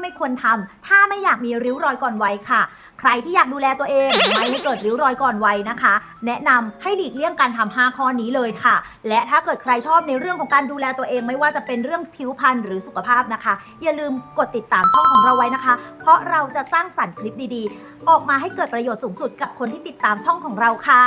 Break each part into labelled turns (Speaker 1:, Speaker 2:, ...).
Speaker 1: ที่ไม่ควรทำถ้าไม่อยากมีริ้วรอยก่อนวัยค่ะ ใครที่อยากดูแลตัวเองไม่ให้เกิดริ้วรอยก่อนวัยนะคะ แนะนำให้หลีกเลี่ยงการทำ5ข้อนี้เลยค่ะ และถ้าเกิดใครชอบในเรื่องของการดูแลตัวเอง ไม่ว่าจะเป็นเรื่องผิวพรรณหรือสุขภาพนะคะ อย่าลืมกดติดตามช่องของเราไว้นะคะ เพราะเราจะสร้างสรรค์คลิปดีๆ ออกมาให้เกิดประโยชน์สูงสุดกับคนที่ติดตามช่องของเราค่ะ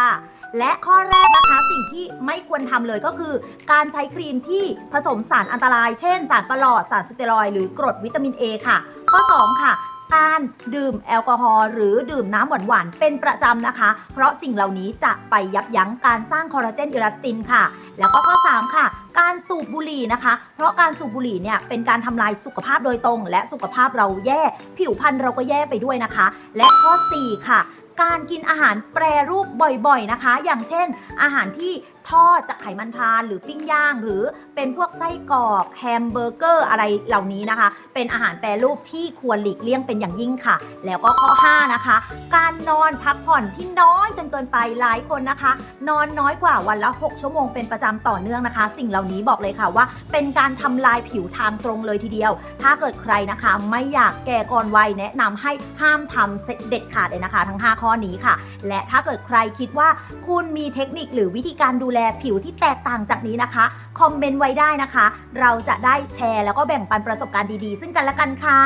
Speaker 1: และข้อแรกนะคะสิ่งที่ไม่ควรทำเลยก็คือ การใช้ครีมที่ผสมสารอันตราย เช่น สารประหลอดสารสเตียรอยด์หรือกรดวิตามิน A ค่ะข้อ 2 ค่ะการดื่มแอลกอฮอล์หรือดื่มน้ำหวานๆ เป็นประจำนะคะ เพราะสิ่งเหล่านี้จะไปยับยั้งการสร้างคอลลาเจนอิลาสตินค่ะ แล้วก็ข้อ 3 ค่ะ การสูบบุหรี่นะคะ เพราะการสูบบุหรี่เนี่ยเป็นการทำลายสุขภาพโดยตรง และสุขภาพเราแย่ ผิวพรรณเราก็แย่ไปด้วยนะคะ และข้อ 4 ค่ะ การกินอาหารแปรรูปบ่อยๆนะคะ อย่างเช่น อาหารที่ ทอดจากไขมันทานหรือปิ้งย่าง หรือเป็นพวกไส้กรอกแฮมเบอร์เกอร์อะไรเหล่านี้นะคะ เป็นอาหารแปรรูปที่ควรหลีกเลี่ยงเป็นอย่างยิ่งค่ะ แล้วก็ข้อ 5 นะคะ การนอนพักผ่อนที่น้อยจนเกินไปหลายคนนะคะ นอนน้อยกว่าวันละ 6 ชั่วโมงเป็นประจำต่อเนื่องนะคะ สิ่งเหล่านี้บอกเลยค่ะว่า เป็นการทำลายผิวทางตรงเลยทีเดียว ถ้าเกิดใครนะคะ ไม่อยากแก่ก่อนวัยแนะนำให้ห้ามทำเด็ดขาดเลยนะคะ ทั้ง 5 ข้อนี้ค่ะ และถ้าเกิดใครคิดว่าคุณมีเทคนิคหรือวิธีการดูแลผิวที่แตกต่างจากนี้นะคะ คอมเมนต์ไว้ได้นะคะ เราจะได้แชร์แล้วก็แบ่งปันประสบการณ์ดีๆ ซึ่งกันและกันค่ะ